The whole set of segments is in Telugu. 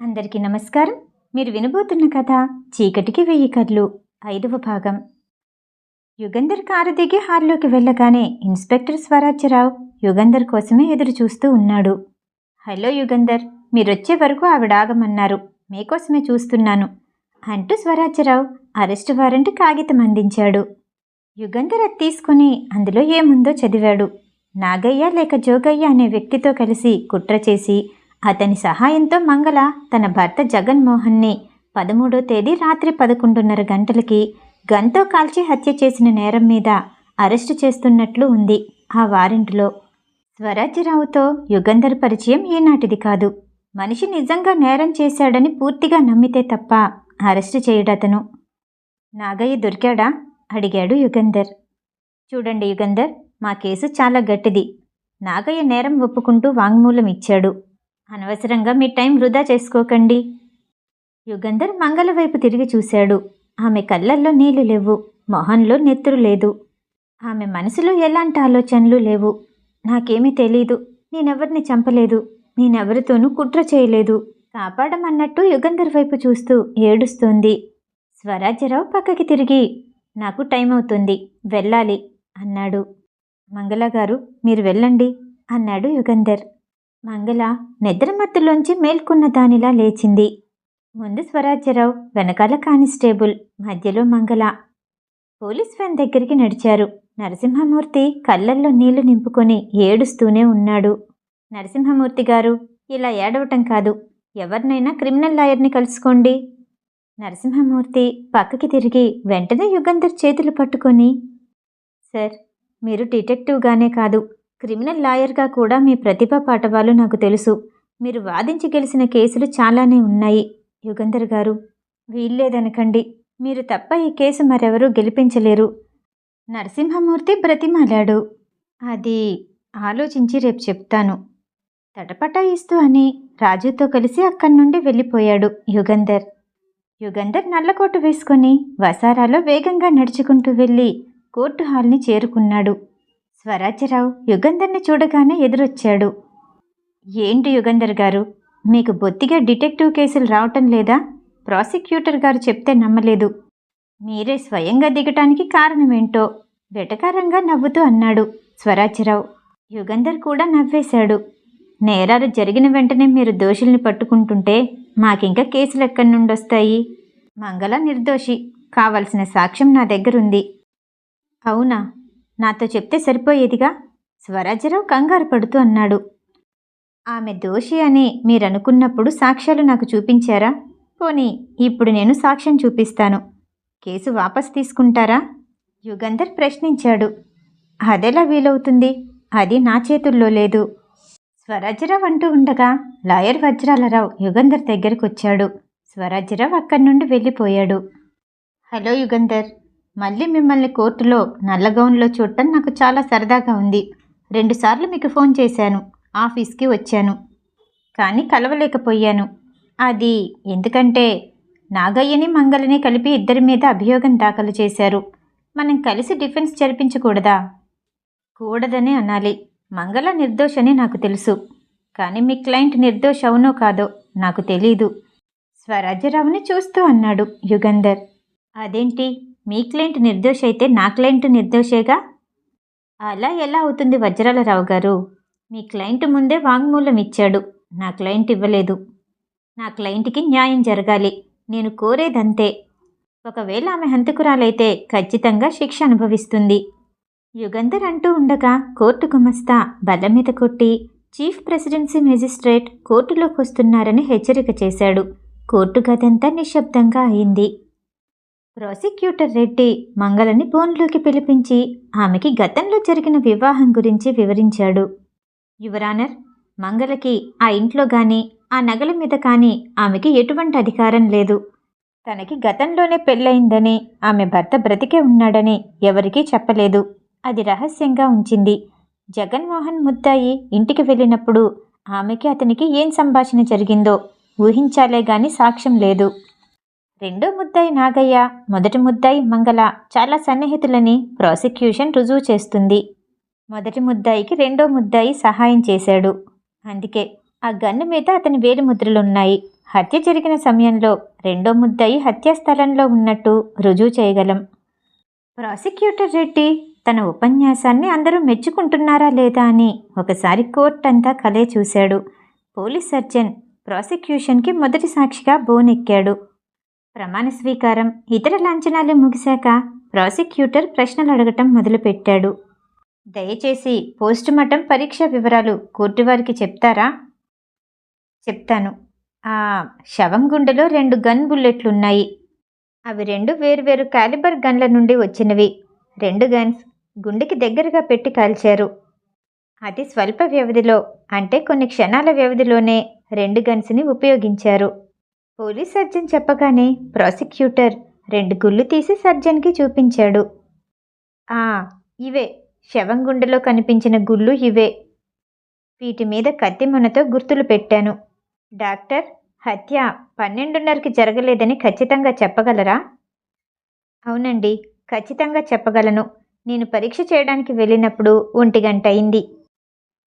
అందరికీ నమస్కారం. మీరు వినబోతున్న కథ చీకటికి వెయ్యి కర్లు ఐదవ భాగం. యుగంధర్ కారు దిగి హాల్లోకి వెళ్ళగానే ఇన్స్పెక్టర్ స్వరాజ్యరావు యుగంధర్ కోసమే ఎదురు చూస్తూ ఉన్నాడు. హలో యుగంధర్ మీరొచ్చే వరకు ఆవిడ ఆగమన్నారు. మీకోసమే చూస్తున్నాను అంటూ స్వరాజ్యరావు అరెస్టు వారెంట్ కాగితం అందించాడు. యుగంధర్ అది తీసుకుని అందులో ఏముందో చదివాడు. నాగయ్య లేక జోగయ్య అనే వ్యక్తితో కలిసి కుట్ర చేసి అతని సహాయంతో మంగళ తన భర్త జగన్మోహన్ని పదమూడో తేదీ రాత్రి పదకొండున్నర గంటలకి గన్తో కాల్చి హత్య చేసిన నేరం మీద అరెస్టు చేస్తున్నట్లు ఉంది ఆ వారెంట్లో. స్వరాజ్యరావుతో యుగంధర్ పరిచయం ఈనాటిది కాదు. మనిషి నిజంగా నేరం చేశాడని పూర్తిగా నమ్మితే తప్ప అరెస్టు చేయడతను. నాగయ్య దొరికాడా? అడిగాడు యుగంధర్. చూడండి యుగంధర్ మా కేసు చాలా గట్టిది. నాగయ్య నేరం ఒప్పుకుంటూ వాంగ్మూలం ఇచ్చాడు. అనవసరంగా మీ టైం వృధా చేసుకోకండి. యుగంధర్ మంగళ వైపు తిరిగి చూశాడు. ఆమె కళ్ళల్లో నీళ్ళు లేవు మొహంలో నెత్తురు లేదు. ఆమె మనసులో ఎలాంటి ఆలోచనలు లేవు. నాకేమీ తెలీదు నేనెవరిని చంపలేదు నేనెవరితోనూ కుట్ర చేయలేదు. కాపాడమన్నట్టు యుగంధర్ వైపు చూస్తూ ఏడుస్తోంది. స్వరాజ్యరావు పక్కకి తిరిగి నాకు టైం అవుతుంది వెళ్ళాలి అన్నాడు. మంగళ గారు మీరు వెళ్ళండి అన్నాడు యుగంధర్. మంగళ నిద్రమత్తులోంచి మేల్కొన్న దానిలా లేచింది. ముందు స్వరాజ్యరావు వెనకాల కానిస్టేబుల్ మధ్యలో మంగళ. పోలీస్ వ్యాన్ దగ్గరికి నడిచారు. నరసింహమూర్తి కళ్ళల్లో నీళ్ళు నింపుకొని ఏడుస్తూనే ఉన్నాడు. నరసింహమూర్తి గారు ఇలా ఏడవటం కాదు. ఎవరినైనా క్రిమినల్ లాయర్ని కలుసుకోండి. నరసింహమూర్తి పక్కకి తిరిగి వెంటనే యుగంధర్ చేతులు పట్టుకొని సార్ మీరు డిటెక్టివ్గానే కాదు. క్రిమినల్ లాయర్గా కూడా మీ ప్రతిభ పాఠవాలు నాకు తెలుసు. మీరు వాదించి గెలిచిన కేసులు చాలానే ఉన్నాయి. యుగంధర్ గారు వీల్లేదనకండి. మీరు తప్ప ఈ కేసు మరెవరూ గెలిపించలేరు. నరసింహమూర్తి బ్రతిమాలాడు. అది ఆలోచించి రేపు చెప్తాను. తటపటాయిస్తూ అని రాజుతో కలిసి అక్కడి నుండి వెళ్ళిపోయాడు యుగంధర్. యుగంధర్ నల్లకోటు వేసుకొని వసారాలో వేగంగా నడుచుకుంటూ వెళ్ళి కోర్టు హాల్ని చేరుకున్నాడు. స్వరాజ్యరావు యుగంధర్ని చూడగానే ఎదురొచ్చాడు. ఏంటి యుగంధర్ గారు? మీకు బొత్తిగా డిటెక్టివ్ కేసులు రావటం లేదా? ప్రాసిక్యూటర్ గారు చెప్తే నమ్మలేదు. మీరే స్వయంగా దిగటానికి కారణమేంటో వెటకారంగా నవ్వుతూ అన్నాడు స్వరాజ్యరావు. యుగంధర్ కూడా నవ్వేశాడు. నేరాలు జరిగిన వెంటనే మీరు దోషుల్ని పట్టుకుంటుంటే మాకింకా కేసులు ఎక్కడి నుండి వస్తాయి మంగళ నిర్దోషి. కావలసిన సాక్ష్యం నా దగ్గరుంది. అవునా? నాతో చెప్తే సరిపోయేదిగా? స్వరాజ్యరావు కంగారు పడుతూ అన్నాడు. ఆమె దోషి అని మీరనుకున్నప్పుడు సాక్ష్యాలు నాకు చూపించారా? పోనీ ఇప్పుడు నేను సాక్ష్యం చూపిస్తాను. కేసు వాపస్ తీసుకుంటారా? యుగంధర్ ప్రశ్నించాడు. అదెలా వీలవుతుంది? అది నా చేతుల్లో లేదు. స్వరాజ్యరావు అంటూ ఉండగా లాయర్ వజ్రాలరావు యుగంధర్ దగ్గరకు వచ్చాడు స్వరాజ్యరావు అక్కడి నుండి వెళ్ళిపోయాడు. హలో యుగంధర్. మళ్ళీ మిమ్మల్ని కోర్టులో నల్లగౌన్లో చూడటం నాకు చాలా సరదాగా ఉంది. రెండుసార్లు మీకు ఫోన్ చేశాను. ఆఫీస్కి వచ్చాను. కానీ కలవలేకపోయాను. అది ఎందుకంటే నాగయ్యని మంగళని కలిపి ఇద్దరి మీద అభియోగం దాఖలు చేశారు. మనం కలిసి డిఫెన్స్ జరిపించకూడదా? కూడదనే అనాలి. మంగళ నిర్దోషని నాకు తెలుసు. కానీ మీ క్లయింట్ నిర్దోష అవునో కాదో నాకు తెలీదు. స్వరాజ్యరావుని చూస్తూ అన్నాడు యుగంధర్. అదేంటి? మీ క్లయింట్ నిర్దోష అయితే నా క్లయింట్ నిర్దోషేగా? అలా ఎలా అవుతుంది వజ్రాలరావు గారు? మీ క్లయింట్ ముందే వాంగ్మూలం ఇచ్చాడు. నా క్లయింట్ ఇవ్వలేదు. నా క్లయింట్కి న్యాయం జరగాలి. నేను కోరేదంతే. ఒకవేళ ఆమె హంతకురాలైతే ఖచ్చితంగా శిక్ష అనుభవిస్తుంది. యుగంధర్ అంటూ ఉండగా కోర్టు గుమస్తా బల్ల మీద కొట్టి చీఫ్ ప్రెసిడెన్సీ మెజిస్ట్రేట్ కోర్టులోకి వస్తున్నారని హెచ్చరిక చేశాడు. కోర్టు గదంతా నిశ్శబ్దంగా అయింది. ప్రాసిక్యూటర్ రెడ్డి మంగళని ఫోన్లోకి పిలిపించి ఆమెకి గతంలో జరిగిన వివాహం గురించి వివరించాడు. యువరానర్ మంగళకి ఆ ఇంట్లో కానీ ఆ నగల మీద కానీ ఆమెకి ఎటువంటి అధికారం లేదు. తనకి గతంలోనే పెళ్ళయిందని ఆమె భర్త బ్రతికే ఉన్నాడని ఎవరికీ చెప్పలేదు. అది రహస్యంగా ఉంచింది. జగన్మోహన్ ముద్దాయి ఇంటికి వెళ్ళినప్పుడు ఆమెకి అతనికి ఏం సంభాషణ జరిగిందో ఊహించాలే గాని సాక్ష్యం లేదు. రెండో ముద్దాయి నాగయ్య మొదటి ముద్దాయి మంగళ. చాలా సన్నిహితులని ప్రాసిక్యూషన్ రుజువు చేస్తుంది. మొదటి ముద్దాయికి రెండో ముద్దాయి సహాయం చేశాడు. అందుకే ఆ గన్ను మీద అతని వేలి ముద్రలున్నాయి. హత్య జరిగిన సమయంలో రెండో ముద్దాయి హత్యా స్థలంలో ఉన్నట్టు రుజువు చేయగలం. ప్రాసిక్యూటర్ రెడ్డి తన ఉపన్యాసాన్ని అందరూ మెచ్చుకుంటున్నారా లేదా అని ఒకసారి కోర్ట్ అంతా కలే చూశాడు. పోలీస్ సర్జన్ ప్రాసిక్యూషన్కి మొదటి సాక్షిగా బోనెక్కాడు. ప్రమాణ స్వీకారం ఇతర లాంఛనాలు ముగిశాక ప్రాసిక్యూటర్ ప్రశ్నలు అడగటం మొదలుపెట్టాడు. దయచేసి పోస్టుమార్టం పరీక్ష వివరాలు కోర్టు వారికి చెప్తారా? చెప్తాను. ఆ శవం గుండెలో రెండు గన్ బుల్లెట్లున్నాయి. అవి రెండు వేర్వేరు కాలిబర్ గన్ల నుండి వచ్చినవి. రెండు గన్స్ గుండెకి దగ్గరగా పెట్టి కాల్చారు. అతి స్వల్ప వ్యవధిలో అంటే కొన్ని క్షణాల వ్యవధిలోనే రెండు గన్స్ని ఉపయోగించారు. పోలీస్ సర్జన్ చెప్పగానే ప్రాసిక్యూటర్ రెండు గుళ్ళు తీసి సర్జన్కి చూపించాడు. ఆ ఇవే. శవం గుండెలో కనిపించిన గుళ్ళు ఇవే. వీటి మీద కత్తి మునతో గుర్తులు పెట్టాను. డాక్టర్ హత్య పన్నెండున్నరకి జరగలేదని ఖచ్చితంగా చెప్పగలరా? అవునండి ఖచ్చితంగా చెప్పగలను. నేను పరీక్ష చేయడానికి వెళ్ళినప్పుడు ఒంటి గంట అయింది.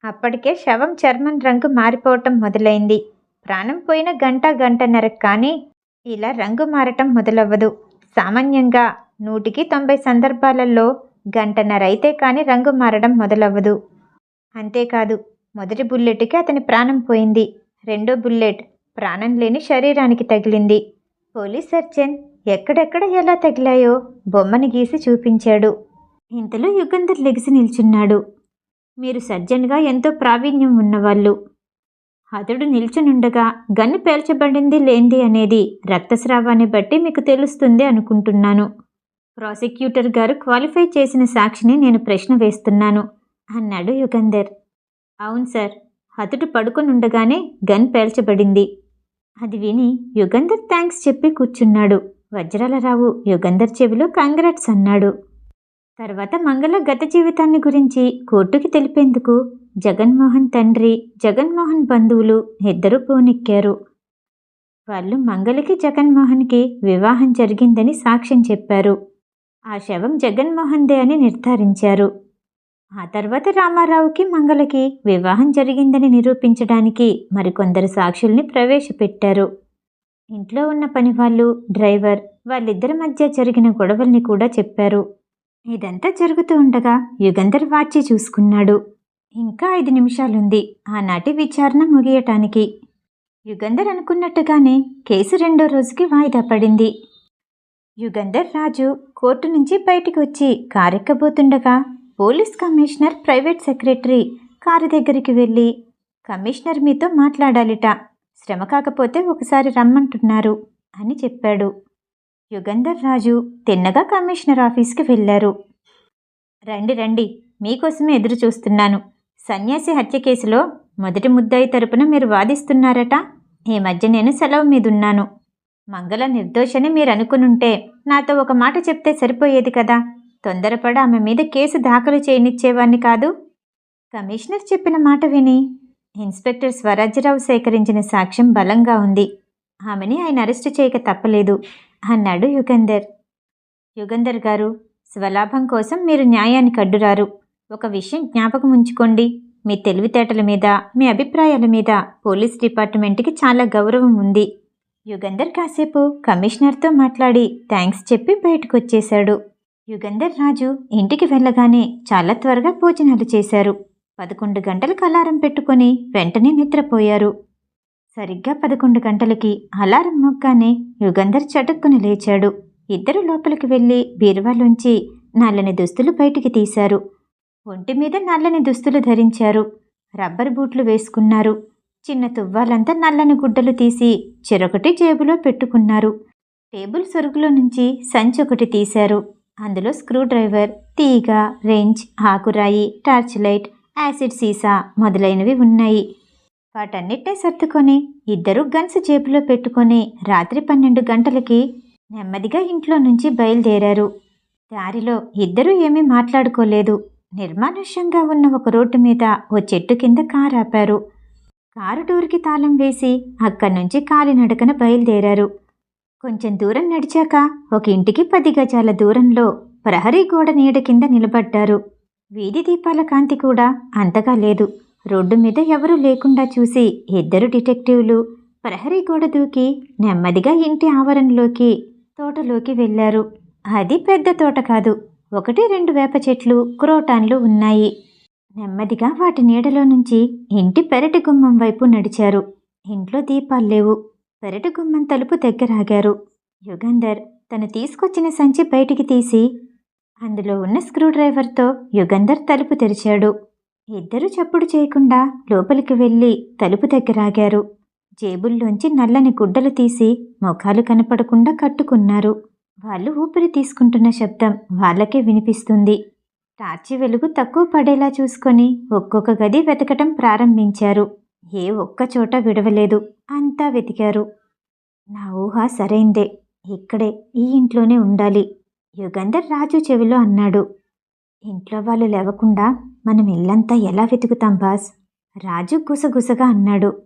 అప్పటికే శవం చర్మం రంగు మారిపోవటం మొదలైంది. ప్రాణం పోయిన గంట గంటన్నర కానీ ఇలా రంగు మారటం మొదలవ్వదు. సామాన్యంగా నూటికి తొంభై సందర్భాలలో గంటన్నర అయితే కానీ రంగు మారడం మొదలవ్వదు. అంతేకాదు మొదటి బుల్లెట్కి అతని ప్రాణం పోయింది. రెండో బుల్లెట్ ప్రాణం లేని శరీరానికి తగిలింది. పోలీస్ సర్జన్ ఎక్కడెక్కడ ఎలా తగిలాయో బొమ్మని గీసి చూపించాడు. ఇంతలో యుగంధర్ లెగిసి నిల్చున్నాడు. మీరు సర్జన్గా ఎంతో ప్రావీణ్యం ఉన్నవాళ్ళు. అతడు నిల్చునుండగా గన్ను పేల్చబడింది లేంది అనేది రక్తస్రావాన్ని బట్టి మీకు తెలుస్తుంది అనుకుంటున్నాను. ప్రాసిక్యూటర్ గారు క్వాలిఫై చేసిన సాక్షిని నేను ప్రశ్న వేస్తున్నాను అన్నాడు యుగంధర్. అవును సార్ అతడు పడుకొనుండగానే గన్ పేల్చబడింది. అది విని యుగంధర్ థ్యాంక్స్ చెప్పి కూర్చున్నాడు. వజ్రాలరావు యుగంధర్ చెవిలో కంగ్రాట్స్ అన్నాడు. తర్వాత మంగళ గత జీవితాన్ని గురించి కోర్టుకి తెలిపేందుకు జగన్మోహన్ తండ్రి జగన్మోహన్ బంధువులు ఇద్దరూ పోనెక్కారు. వాళ్ళు మంగళకి జగన్మోహన్కి వివాహం జరిగిందని సాక్ష్యం చెప్పారు. ఆ శవం జగన్మోహన్దే అని నిర్ధారించారు. ఆ తర్వాత రామారావుకి మంగళకి వివాహం జరిగిందని నిరూపించడానికి మరికొందరు సాక్షుల్ని ప్రవేశపెట్టారు. ఇంట్లో ఉన్న పనివాళ్ళు డ్రైవర్ వాళ్ళిద్దరి మధ్య జరిగిన గొడవల్ని కూడా చెప్పారు. ఇదంతా జరుగుతూ ఉండగా యుగంధర్ వాచి చూసుకున్నాడు. ఇంకా ఐదు నిమిషాలుంది. ఆనాటి విచారణ ముగియటానికి. యుగంధర్ అనుకున్నట్టుగానే కేసు రెండో రోజుకి వాయిదా పడింది. యుగంధర్ రాజు కోర్టు నుంచి బయటికి వచ్చి కారెక్కబోతుండగా police commissioner private secretary car దగ్గరికి వెళ్ళి కమిషనర్ మీతో మాట్లాడాలిట శ్రమ కాకపోతే ఒకసారి రమ్మంటున్నారు అని చెప్పాడు. యుగంధర్ రాజు తిన్నగా కమిషనర్ ఆఫీస్కి వెళ్ళారు. రండి రండి మీకోసమే ఎదురు చూస్తున్నాను సన్యాసి హత్య కేసులో మొదటి ముద్దాయి తరపున మీరు వాదిస్తున్నారట. ఈ మధ్య నేను సెలవు మీదున్నాను. మంగళ నిర్దోషని మీరు అనుకునుంటే నాతో ఒక మాట చెప్తే సరిపోయేది కదా. తొందరపడి ఆమె మీద కేసు దాఖలు చేయనిచ్చేవాణ్ణి కాదు. కమిషనర్ చెప్పిన మాట విని ఇన్స్పెక్టర్ స్వరాజ్యరావు సేకరించిన సాక్ష్యం బలంగా ఉంది. ఆమెని ఆయన అరెస్టు చేయక తప్పలేదు. అన్నాడు యుగంధర్. యుగంధర్ గారు స్వలాభం కోసం మీరు న్యాయానికి అడ్డురారు. ఒక విషయం జ్ఞాపకం ఉంచుకోండి. మీ తెలివితేటల మీద మీ అభిప్రాయాల మీద పోలీస్ డిపార్ట్మెంట్కి చాలా గౌరవం ఉంది. యుగంధర్ కాసేపు కమిషనర్తో మాట్లాడి థ్యాంక్స్ చెప్పి బయటకు వచ్చేశాడు యుగంధర్ రాజు ఇంటికి వెళ్ళగానే చాలా త్వరగా భోజనాలు చేశారు. పదకొండు గంటలకు అలారం పెట్టుకొని వెంటనే నిద్రపోయారు. సరిగ్గా పదకొండు గంటలకి అలారం మొగ్గానే యుగంధర్ చటుక్కున లేచాడు. ఇద్దరు లోపలికి వెళ్ళి బీరువాలోంచి నల్లని దుస్తులు బయటికి తీశారు. ఒంటి మీద నల్లని దుస్తులు ధరించారు. రబ్బర్ బూట్లు వేసుకున్నారు. చిన్న తువ్వాలంతా నల్లని గుడ్డలు తీసి చెరొకటి జేబులో పెట్టుకున్నారు. టేబుల్ సొరుగులో నుంచి సంచి ఒకటి తీశారు. అందులో స్క్రూ డ్రైవర్ తీగ రెంచ్ ఆకురాయి టార్చ్ లైట్ యాసిడ్ సీసా మొదలైనవి ఉన్నాయి. వాటన్నిటినీ సర్దుకొని ఇద్దరు గన్స్ జేబులో పెట్టుకొని రాత్రి పన్నెండు గంటలకి నెమ్మదిగా ఇంట్లో నుంచి బయలుదేరారు. దారిలో ఇద్దరూ ఏమీ మాట్లాడుకోలేదు. నిర్మానుష్యంగా ఉన్న ఒక రోడ్డు మీద ఓ చెట్టు కింద కారు ఆపారు. కారు డోర్కి తాళం వేసి అక్కడి నుంచి కాలినడకన బయలుదేరారు. కొంచెం దూరం నడిచాక ఒక ఇంటికి పది గజాల దూరంలో ప్రహరీ గోడ నీడ కింద నిలబడ్డారు. వీధి దీపాల కాంతి కూడా అంతగా లేదు. రోడ్డు మీద ఎవరూ లేకుండా చూసి ఇద్దరు డిటెక్టివ్లు ప్రహరీ గోడ దూకి నెమ్మదిగా ఇంటి ఆవరణలోకి తోటలోకి వెళ్ళారు. అది పెద్ద తోట కాదు ఒకటి రెండు వేప చెట్లు క్రోటాన్లు ఉన్నాయి. నెమ్మదిగా వాటి నీడలో నుంచి ఇంటి పెరటి గుమ్మం వైపు నడిచారు. ఇంట్లో దీపాలు లేవు. పెరటి గుమ్మం తలుపు దగ్గరాగారు. యుగంధర్ తను తీసుకొచ్చిన సంచి బయటికి తీసి అందులో ఉన్న స్క్రూ డ్రైవర్తో యుగంధర్ తలుపు తెరిచాడు. ఇద్దరు చప్పుడు చేయకుండా లోపలికి వెళ్ళి తలుపు దగ్గరాగారు. జేబుల్లోంచి నల్లని గుడ్డలు తీసి ముఖాలు కనపడకుండా కట్టుకున్నారు. వాళ్ళు ఊపిరి తీసుకుంటున్న శబ్దం వాళ్ళకే వినిపిస్తుంది. టార్చి వెలుగు తక్కువ పడేలా చూసుకొని ఒక్కొక్క గది వెతకటం ప్రారంభించారు. ఏ ఒక్క చోట విడవలేదు. అంతా వెతికారు. నా ఊహ సరైందే. ఇక్కడే ఈ ఇంట్లోనే ఉండాలి. యుగంధర్ రాజు చెవిలో అన్నాడు. ఇంట్లో వాళ్ళు లేవకుండా మనం ఇల్లంతా ఎలా వెతుకుతాం బాస్? రాజు గుసగుసగా అన్నాడు.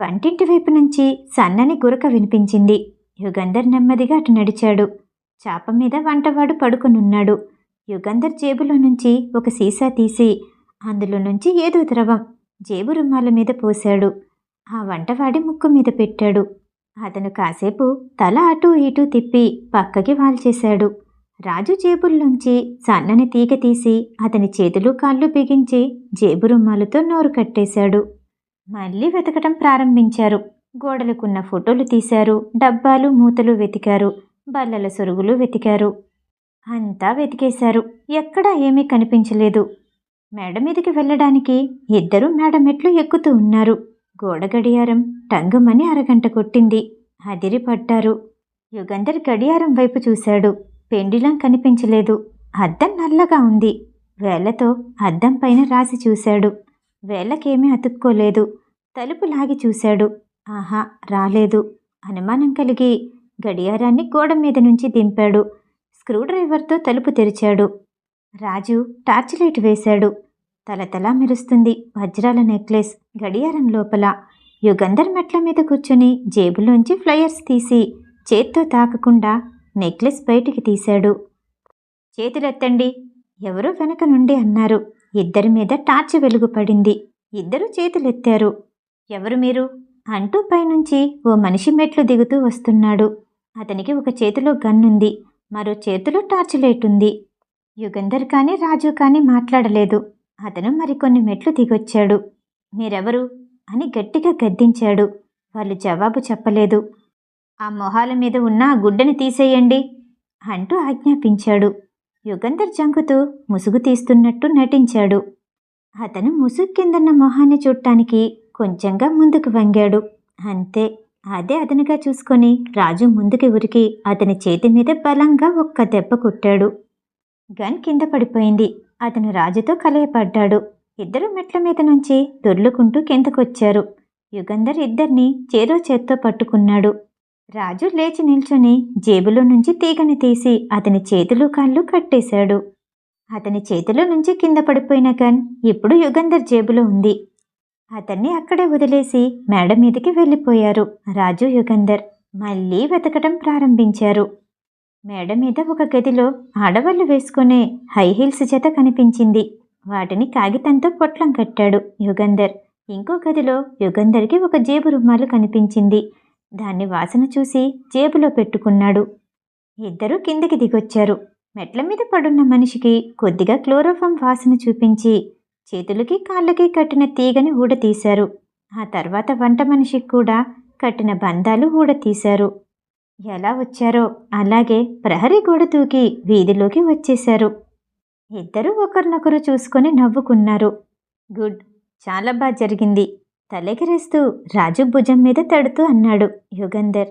వంటింటి వైపు నుంచి సన్నని గురక వినిపించింది. యుగంధర్ నెమ్మదిగా అటు నడిచాడు. చాప మీద వంటవాడు పడుకునున్నాడు. యుగంధర్ జేబులో నుంచి ఒక సీసా తీసి అందులో నుంచి ఏదో ద్రవం జేబు రుమాల మీద పోశాడు. ఆ వంటవాడి ముక్కు మీద పెట్టాడు. అతను కాసేపు తల అటూ ఇటూ తిప్పి పక్కకి వాల్చేశాడు. రాజు జేబుల్లోంచి సన్నని తీగ తీసి అతని చేతులు కాళ్ళు బిగించి జేబు రుమాలతో నోరు కట్టేశాడు. మళ్ళీ వెతకటం ప్రారంభించారు. గోడలకున్న ఫోటోలు తీశారు. డబ్బాలు మూతలు వెతికారు. బల్లల సొరుగులు వెతికారు. అంతా వెతికేశారు. ఎక్కడా ఏమీ కనిపించలేదు. మేడ మీదకి వెళ్ళడానికి ఇద్దరు మేడ మెట్లు ఎక్కుతూ ఉన్నారు. గోడ గడియారం టంగుమని అరగంట కొట్టింది. అదిరిపడ్డారు. యుగంధర్ గడియారం వైపు చూశాడు. పెండిలం కనిపించలేదు. అద్దం నల్లగా ఉంది. వేళ్ళతో అద్దం పైన రాసి చూశాడు. వేళ్ళకేమీ అతుక్కోలేదు. తలుపు లాగి చూశాడు. ఆహా రాలేదు. అనుమానం కలిగి గడియారాన్ని గోడ మీద నుంచి దింపాడు. స్క్రూడ్రైవర్తో తలుపు తెరిచాడు. రాజు టార్చ్ లైట్ వేశాడు. తలతలా మెరుస్తుంది వజ్రాల నెక్లెస్ గడియారం లోపల. యుగంధర్ మెట్ల మీద కూర్చుని జేబులోంచి ఫ్లయర్స్ తీసి చేత్తో తాకకుండా నెక్లెస్ బయటికి తీశాడు. చేతులెత్తండి. ఎవరో వెనక నుండి అన్నారు. ఇద్దరి మీద టార్చ్ వెలుగు పడింది ఇద్దరు చేతులెత్తారు. ఎవరు మీరు? అంటూ పైనుంచి ఓ మనిషి మెట్లు దిగుతూ వస్తున్నాడు. అతనికి ఒక చేతిలో గన్నుంది. మరో చేతిలో టార్చ్ లైట్ ఉంది. యుగంధర్ కానీ రాజు కానీ మాట్లాడలేదు. అతను మరికొన్ని మెట్లు దిగొచ్చాడు. మీరెవరు? అని గట్టిగా గద్దించాడు. వాళ్ళు జవాబు చెప్పలేదు. ఆ మొహాల మీద ఉన్న ఆ గుడ్డని తీసేయండి అంటూ ఆజ్ఞాపించాడు. యుగంధర్ జంకుతూ ముసుగు తీస్తున్నట్టు నటించాడు. అతను ముసుగు కిందన్న మొహాన్ని చూడటానికి కొంచెంగా ముందుకు వంగాడు. అంతే అదే అదనుగా చూసుకొని రాజు ముందుకి ఉరికి అతని చేతి మీద బలంగా ఒక్క దెబ్బ కొట్టాడు. గన్ కింద పడిపోయింది. అతను రాజుతో కలయపడ్డాడు. ఇద్దరు మెట్ల మీద నుంచి దొర్లుకుంటూ కిందకొచ్చారు. యుగంధర్ ఇద్దరిని చేరో చేత్తో పట్టుకున్నాడు. రాజు లేచి నిల్చొని జేబులో నుంచి తీగని తీసి అతని చేతులు కాళ్ళు కట్టేశాడు. అతని చేతిలో నుంచి కింద పడిపోయిన గన్ ఇప్పుడు యుగంధర్ జేబులో ఉంది. అతన్ని అక్కడే వదిలేసి మేడ మీదకి వెళ్ళిపోయారు రాజు యుగంధర్. మళ్ళీ వెతకటం ప్రారంభించారు. మేడ మీద ఒక గదిలో ఆడవాళ్ళు వేసుకునే హై హీల్స్ చేత కనిపించింది. వాటిని కాగితంతో పొట్లం కట్టాడు యుగంధర్. ఇంకో గదిలో యుగంధర్కి ఒక జేబు రుమాలు కనిపించింది. దాన్ని వాసన చూసి జేబులో పెట్టుకున్నాడు. ఇద్దరూ కిందకి దిగొచ్చారు. మెట్ల మీద పడున్న మనిషికి కొద్దిగా క్లోరోఫామ్ వాసన చూపించి చేతులకి కాళ్ళకి కట్టిన తీగని ఊడతీశారు ఆ తర్వాత వంట మనిషికి కూడా కట్టిన బంధాలు ఊడతీశారు ఎలా వచ్చారో అలాగే ప్రహరీ గోడ తూకి వీధిలోకి వచ్చేశారు. ఇద్దరూ ఒకరినొకరు చూసుకొని నవ్వుకున్నారు. గుడ్ చాలా బాగా జరిగింది. తలెగిరేస్తూ రాజు భుజం మీద తడుతూ అన్నాడు యుగంధర్.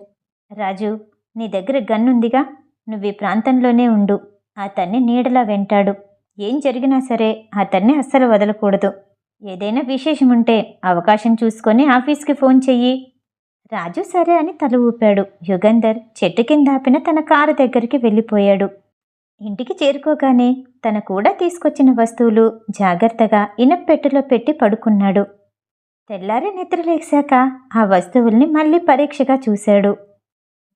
రాజు నీ దగ్గర గన్నుందిగా. నువ్వు ఈ ప్రాంతంలోనే ఉండు. అతన్ని నీడలా వెంటాడు. ఏం జరిగినా సరే అతన్ని అస్సలు వదలకూడదు. ఏదైనా విశేషం ఉంటే అవకాశం చూసుకొని ఆఫీస్కి ఫోన్ చెయ్యి. రాజు సరే అని తల ఊపాడు. యుగంధర్ చెట్టు కింద ఆపిన తన కారు దగ్గరికి వెళ్ళిపోయాడు. ఇంటికి చేరుకోగానే తన కూడా తీసుకొచ్చిన వస్తువులు జాగ్రత్తగా ఇనప్పెట్టులో పెట్టి పడుకున్నాడు. తెల్లారి నిద్రలేశాక ఆ వస్తువుల్ని మళ్ళీ పరీక్షగా చూశాడు.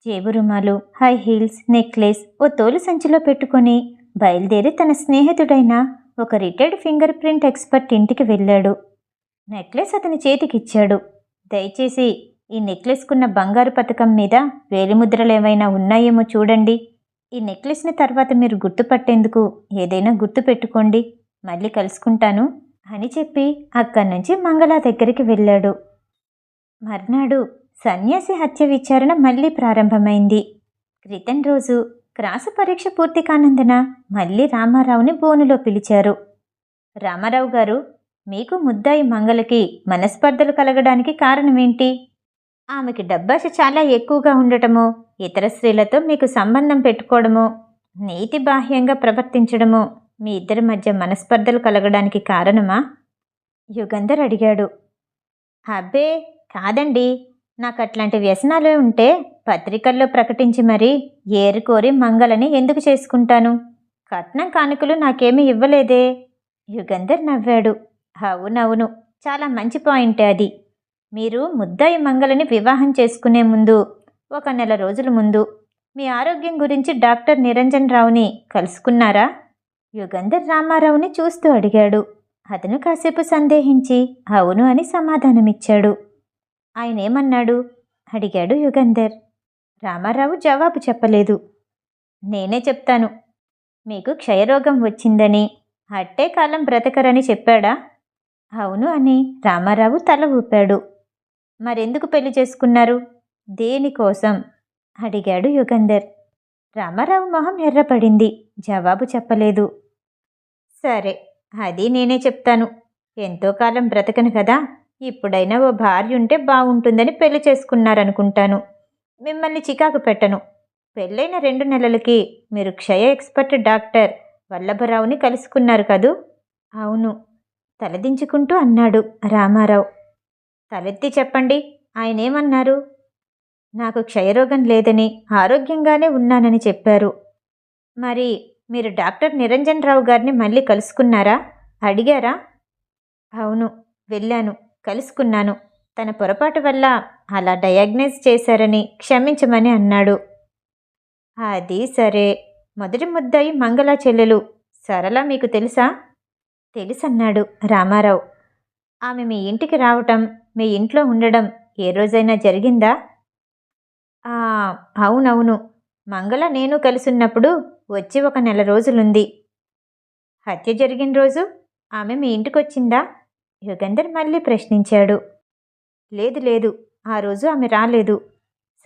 జేబు రుమాలు హై హీల్స్ నెక్లెస్ ఓ తోలు సంచిలో పెట్టుకొని బయలుదేరి తన స్నేహితుడైన ఒక రిటైర్డ్ ఫింగర్ ప్రింట్ ఎక్స్పర్ట్ ఇంటికి వెళ్ళాడు. నెక్లెస్ అతని చేతికిచ్చాడు. దయచేసి ఈ నెక్లెస్కున్న బంగారు పథకం మీద వేలిముద్రలు ఏమైనా ఉన్నాయేమో చూడండి. ఈ నెక్లెస్ని తర్వాత మీరు గుర్తుపట్టేందుకు ఏదైనా గుర్తు పెట్టుకోండి. మళ్ళీ కలుసుకుంటాను అని చెప్పి అక్కడి నుంచి మంగళ దగ్గరికి వెళ్ళాడు. మర్నాడు సన్యాసి హత్య విచారణ మళ్ళీ ప్రారంభమైంది. క్రితం రోజు క్రాసు పరీక్ష పూర్తి కానందున మళ్ళీ రామారావుని బోనులో పిలిచారు. రామారావు గారు మీకు ముద్దాయి మంగళకి మనస్పర్ధలు కలగడానికి కారణమేంటి? ఆమెకి డబ్బాష చాలా ఎక్కువగా ఉండటము ఇతర స్త్రీలతో మీకు సంబంధం పెట్టుకోవడము నీతి బాహ్యంగా ప్రవర్తించడము మీ ఇద్దరి మధ్య మనస్పర్ధలు కలగడానికి కారణమా? యుగంధర్ అడిగాడు. అబ్బే కాదండి. నాకు అట్లాంటి వ్యసనాలు ఉంటే పత్రికల్లో ప్రకటించి మరీ ఏరుకోరి మంగళని ఎందుకు చేసుకుంటాను? కట్నం కానుకలు నాకేమీ ఇవ్వలేదే. యుగంధర్ నవ్వాడు. అవునవును చాలా మంచి పాయింట్ అది. మీరు ముద్దాయి మంగళని వివాహం చేసుకునే ముందు ఒక నెల రోజుల ముందు మీ ఆరోగ్యం గురించి డాక్టర్ నిరంజన్ రావుని కలుసుకున్నారా? యుగంధర్ రామారావుని చూస్తూ అడిగాడు. అతను కాసేపు సందేహించి అవును అని సమాధానమిచ్చాడు. ఆయన ఏమన్నాడు అడిగాడు యుగంధర్. రామారావు జవాబు చెప్పలేదు. నేనే చెప్తాను. మీకు క్షయరోగం వచ్చిందని అట్టే కాలం బ్రతకరని చెప్పాడా? అవును అని రామారావు తల ఊపాడు. మరెందుకు పెళ్ళి చేసుకున్నారు? దేనికోసం? అడిగాడు యుగంధర్. రామారావు మొహం ఎర్రపడింది. జవాబు చెప్పలేదు. సరే అది నేనే చెప్తాను. ఎంతో కాలం బ్రతకను కదా? ఇప్పుడైనా ఓ భార్య ఉంటే బాగుంటుందని పెళ్ళి చేసుకున్నారనుకుంటాను. మిమ్మల్ని చికాకు పెట్టను. పెళ్ళైన రెండు నెలలకి మీరు క్షయ ఎక్స్పర్ట్ డాక్టర్ వల్లభరావుని కలుసుకున్నారు కదూ? అవును. తలదించుకుంటూ అన్నాడు రామారావు. తలెత్తి చెప్పండి ఆయనేమన్నారు? నాకు క్షయరోగం లేదని ఆరోగ్యంగానే ఉన్నానని చెప్పారు. మరి మీరు డాక్టర్ నిరంజన్ రావు గారిని మళ్ళీ కలుసుకున్నారా? అడిగారా? అవును వెళ్ళాను. కలుసుకున్నాను. తన పొరపాటు వల్ల అలా డయాగ్నైజ్ చేశారని క్షమించమని అన్నాడు. అది సరే. మొదటి ముద్దాయి మంగళ చెల్లెలు. సరళ మీకు తెలుసా? తెలుసన్నాడు రామారావు. ఆమె మీ ఇంటికి రావటం మీ ఇంట్లో ఉండడం ఏ రోజైనా జరిగిందా? "ఆ, అవునవును. మంగళ నేను కలిసున్నప్పుడు వచ్చి ఒక నెల రోజులుంది. హత్య జరిగిన రోజు ఆమె మీ ఇంటికి వచ్చిందా యుగంధర్ మళ్ళీ ప్రశ్నించాడు. లేదు లేదు ఆ రోజు ఆమె రాలేదు.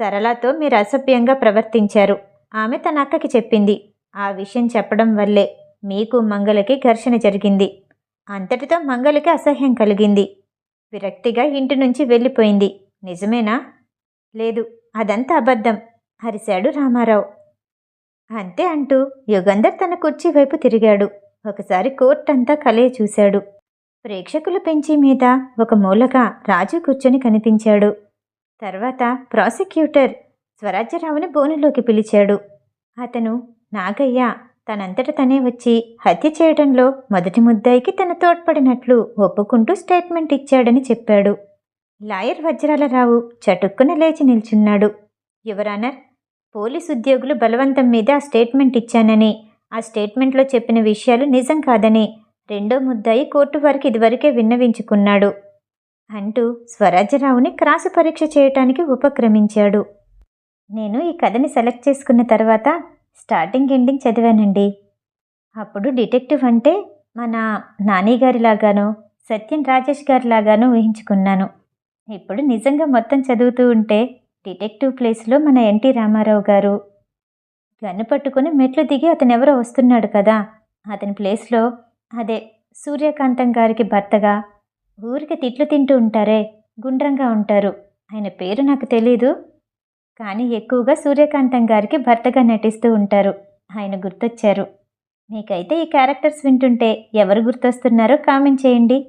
సరళతో మీరు అసభ్యంగా ప్రవర్తించారు. ఆమె తన అక్కకి చెప్పింది. ఆ విషయం చెప్పడం వల్లే మీకు మంగళకి ఘర్షణ జరిగింది. అంతటితో మంగళకి అసహ్యం కలిగింది. విరక్తిగా ఇంటి నుంచి వెళ్ళిపోయింది. నిజమేనా? లేదు అదంతా అబద్ధం అరిశాడు రామారావు. అంతే అంటూ యుగంధర్ తన కుర్చీ వైపు తిరిగాడు. ఒకసారి కోర్టంతా కలే చూశాడు. ప్రేక్షకుల పెంచి మీద ఒక మూలగా రాజు కూర్చొని కనిపించాడు. తర్వాత ప్రాసిక్యూటర్ స్వరాజ్యరావుని బోనులోకి పిలిచాడు. అతను నాగయ్య తనంతట తనే వచ్చి హత్య చేయడంలో మొదటి ముద్దాయికి తన తోడ్పడినట్లు ఒప్పుకుంటూ స్టేట్మెంట్ ఇచ్చాడని చెప్పాడు. లాయర్ వజ్రాలరావు చటుక్కున లేచి నిల్చున్నాడు. యువరానర్ పోలీస్ ఉద్యోగులు బలవంతం మీద ఆ స్టేట్మెంట్ ఇచ్చానని ఆ స్టేట్మెంట్లో చెప్పిన విషయాలు నిజం కాదని రెండో ముద్దాయి కోర్టు వారికి ఇదివరకే విన్నవించుకున్నాడు. అంటూ స్వరాజ్యరావుని క్రాసు పరీక్ష చేయటానికి ఉపక్రమించాడు. నేను ఈ కథని సెలెక్ట్ చేసుకున్న తర్వాత స్టార్టింగ్ ఎండింగ్ చదివానండి. అప్పుడు డిటెక్టివ్ అంటే మన నాని గారిలాగానో సత్యం రాజేష్ గారిలాగానో ఊహించుకున్నాను. ఇప్పుడు నిజంగా మొత్తం చదువుతూ ఉంటే డిటెక్టివ్ ప్లేస్లో మన ఎన్టీ రామారావు గారు. గన్ను పట్టుకుని మెట్లు దిగి అతను ఎవరో వస్తున్నాడు కదా అతని ప్లేస్లో అదే సూర్యకాంతం గారికి భర్తగా? ఊరికి తిట్లు తింటూ ఉంటారే గుండ్రంగా ఉంటారు. ఆయన పేరు నాకు తెలీదు. కానీ ఎక్కువగా సూర్యకాంతం గారికి భర్తగా నటిస్తూ ఉంటారు. ఆయన గుర్తొచ్చారు. మీకైతే ఈ క్యారెక్టర్స్ వింటుంటే ఎవరు గుర్తొస్తున్నారో కామెంట్ చేయండి.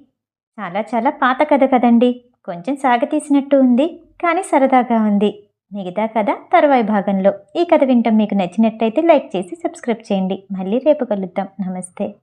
చాలా చాలా పాత కథ కదండి. కొంచెం సాగతీసినట్టు ఉంది కానీ సరదాగా ఉంది. మిగతా కథ తర్వాయి భాగంలో. ఈ కథ వింటాం మీకు నచ్చినట్టయితే లైక్ చేసి సబ్స్క్రైబ్ చేయండి. మళ్ళీ రేపు కలుద్దాం. నమస్తే.